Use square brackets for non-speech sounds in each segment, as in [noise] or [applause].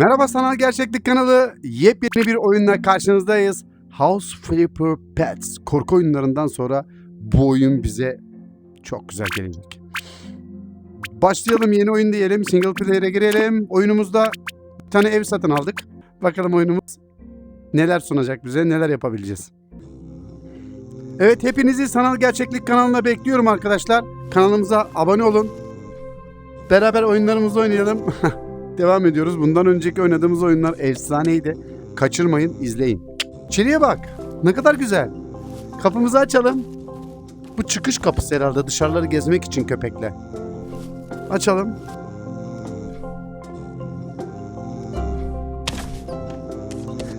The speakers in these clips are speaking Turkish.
Merhaba Sanal Gerçeklik kanalı. Yepyeni bir oyunla karşınızdayız. House Flipper Pets. Korku oyunlarından sonra bu oyun bize çok güzel gelecek. Başlayalım yeni oyun diyelim. Single player'e girelim. Oyunumuzda bir tane ev satın aldık. Bakalım oyunumuz neler sunacak bize, neler yapabileceğiz. Evet hepinizi Sanal Gerçeklik kanalına bekliyorum arkadaşlar. Kanalımıza abone olun. Beraber oyunlarımızı oynayalım. [laughs] Devam ediyoruz. Bundan önceki oynadığımız oyunlar efsaneydi. Kaçırmayın, izleyin. İçeriye bak. Ne kadar güzel. Kapımızı açalım. Bu çıkış kapısı herhalde dışarıları gezmek için köpekle. Açalım.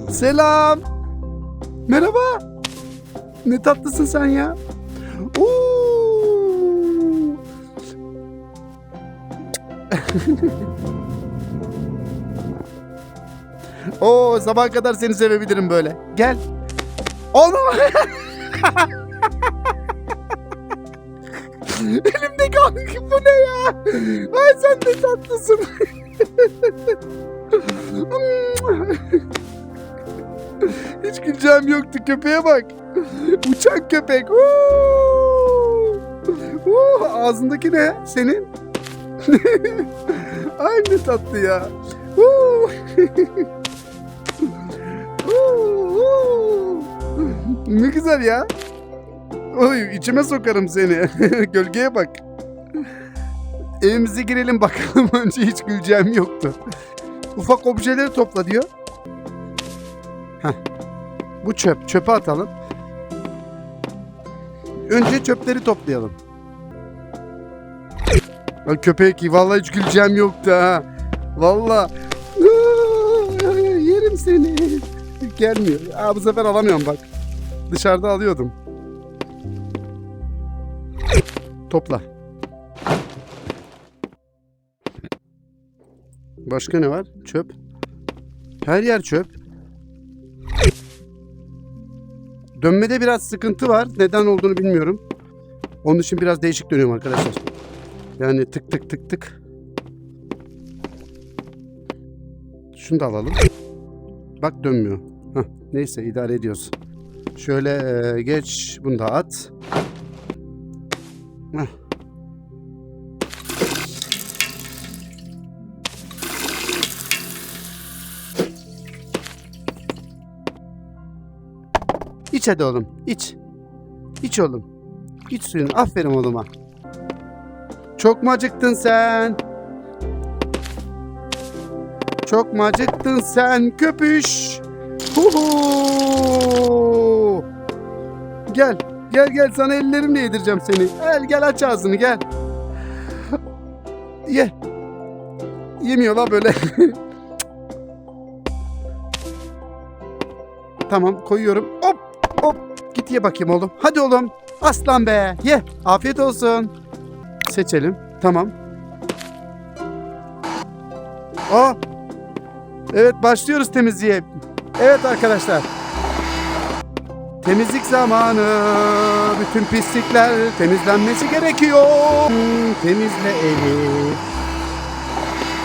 Selam. Merhaba. Ne tatlısın sen ya. Oo. [laughs] Oo sabah kadar seni sevebilirim böyle. Gel. Onu. [laughs] Elimde kaldı bu ne ya? Ay sen de tatlısın. [laughs] Hiç güleceğim yoktu köpeğe bak. Uçak köpek. Huu! Huu! Ağzındaki ne? Senin? [laughs] Ay ne tatlı ya. Ne güzel ya. Oy içime sokarım seni. [laughs] Gölgeye bak. Evimize girelim bakalım. [laughs] Önce hiç güleceğim yoktu. Ufak objeleri topla diyor. Heh. Bu çöp. Çöpe atalım. Önce çöpleri toplayalım. Ay köpek vallahi hiç güleceğim yoktu ha. Vallahi. Aa, Yerim seni. Gelmiyor. Aa, bu sefer alamıyorum bak. Dışarıda alıyordum. Topla. Başka ne var? Çöp. Her yer çöp. Dönmede biraz sıkıntı var. Neden olduğunu bilmiyorum. Onun için biraz değişik dönüyorum arkadaşlar. Yani tık tık tık tık. Şunu da alalım. Bak dönmüyor. Hah, neyse idare ediyoruz. Şöyle e, geç. Bunu da at. Hah. İç hadi oğlum. iç. İç oğlum. İç suyunu. Aferin oğluma. Çok mu acıktın sen? Çok mu acıktın sen köpüş? Huhu! Gel. Gel gel sana ellerimle yedireceğim seni. Gel gel aç ağzını gel. Ye. Yemiyor la böyle. [laughs] tamam koyuyorum. Hop hop. Git ye bakayım oğlum. Hadi oğlum. Aslan be. Ye. Afiyet olsun. Seçelim. Tamam. Aa. Evet başlıyoruz temizliğe. Evet arkadaşlar. Temizlik zamanı. Bütün pislikler temizlenmesi gerekiyor. Temizle evi.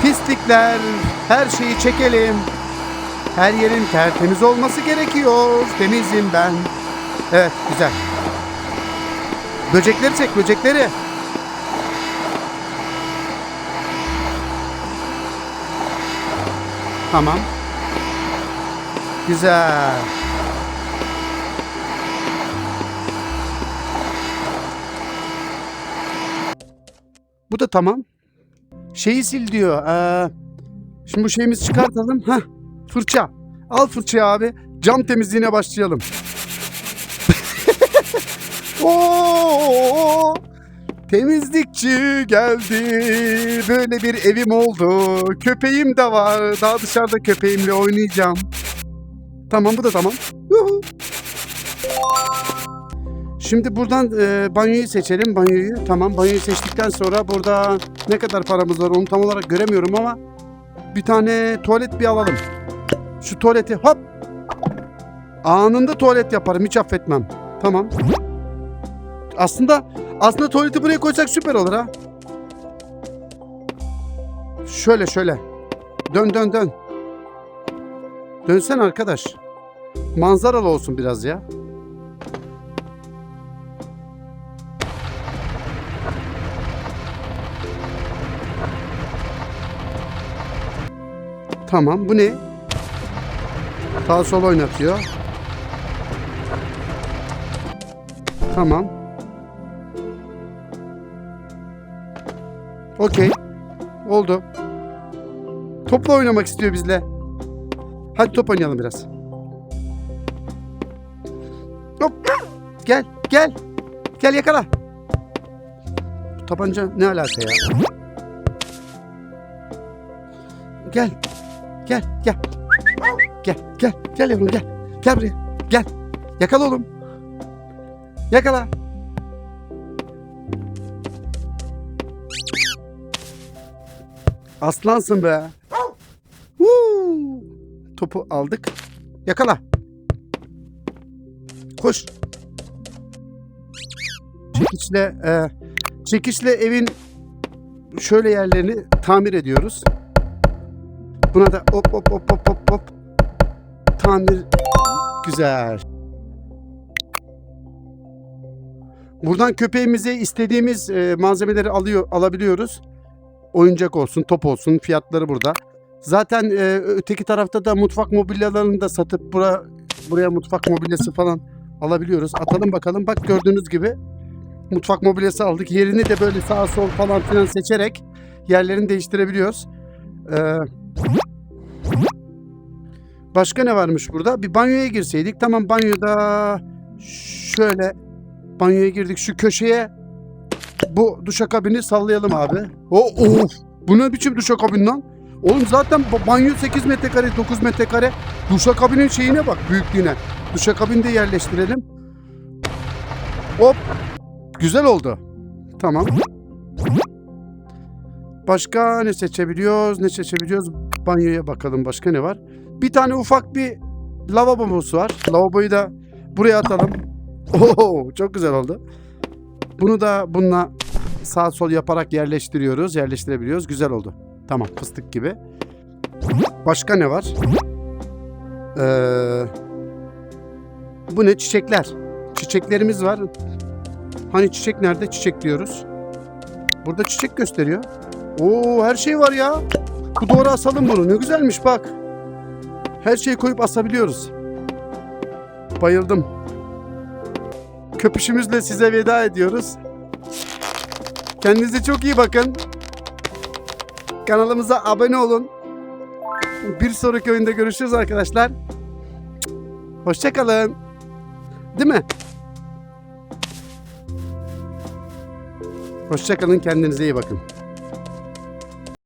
Pislikler. Her şeyi çekelim. Her yerin tertemiz olması gerekiyor. Temizim ben. Evet güzel. Böcekleri çek böcekleri. Tamam. Güzel. Bu da tamam. Şeyi sil diyor. Ee, şimdi bu şeyimizi çıkartalım. Heh, fırça. Al fırçayı abi. Cam temizliğine başlayalım. [laughs] Oo! Temizlikçi geldi. Böyle bir evim oldu. Köpeğim de var. Daha dışarıda köpeğimle oynayacağım. Tamam bu da tamam. Yuhu. Şimdi buradan e, banyoyu seçelim. Banyoyu tamam. Banyoyu seçtikten sonra burada ne kadar paramız var onu tam olarak göremiyorum ama bir tane tuvalet bir alalım. Şu tuvaleti hop. Anında tuvalet yaparım. Hiç affetmem. Tamam. Aslında aslında tuvaleti buraya koysak süper olur ha. Şöyle şöyle. Dön dön dön. Dönsen arkadaş. Manzaralı olsun biraz ya. Tamam bu ne? Sağ sol oynatıyor. Tamam. Okey. Oldu. Topla oynamak istiyor bizle. Hadi top oynayalım biraz. Hop. Gel, gel. Gel yakala. Bu tabanca ne alaka ya? Gel. Gel, gel. Gel, gel. Gel yavrum gel. Gel buraya. Gel. Yakala oğlum. Yakala. Aslansın be. Huu. Topu aldık. Yakala. Koş. Çekiçle e, çekiçle evin şöyle yerlerini tamir ediyoruz. Buna da hop hop hop hop hop hop. Tamir güzel. Buradan köpeğimize istediğimiz e, malzemeleri alıyor alabiliyoruz. Oyuncak olsun, top olsun. Fiyatları burada. Zaten e, öteki tarafta da mutfak mobilyalarını da satıp bura, buraya mutfak mobilyası falan alabiliyoruz. Atalım bakalım. Bak gördüğünüz gibi mutfak mobilyası aldık. Yerini de böyle sağ sol falan filan seçerek yerlerini değiştirebiliyoruz. Ee, başka ne varmış burada? Bir banyoya girseydik. Tamam banyoda şöyle banyoya girdik. Şu köşeye bu duşakabini sallayalım abi. O of! Bu ne biçim duşakabin lan? Oğlum zaten ba- banyo 8 metrekare, 9 metrekare. Duşakabinin şeyine bak, büyüklüğüne. Duşakabini de yerleştirelim. Hop! Güzel oldu. Tamam. Başka ne seçebiliyoruz? Ne seçebiliyoruz? Banyoya bakalım başka ne var? Bir tane ufak bir lavabomuz var. Lavaboyu da buraya atalım. [laughs] Oo, çok güzel oldu. Bunu da bununla sağ sol yaparak yerleştiriyoruz. Yerleştirebiliyoruz. Güzel oldu. Tamam fıstık gibi. Başka ne var? Ee, bu ne? Çiçekler. Çiçeklerimiz var. Hani çiçek nerede? Çiçek diyoruz. Burada çiçek gösteriyor. Oo her şey var ya. Bu doğru asalım bunu. Ne güzelmiş bak. Her şeyi koyup asabiliyoruz. Bayıldım. Köpüşümüzle size veda ediyoruz. Kendinize çok iyi bakın. Kanalımıza abone olun. Bir sonraki oyunda görüşürüz arkadaşlar. Hoşçakalın. Değil mi? Hoşçakalın kendinize iyi bakın.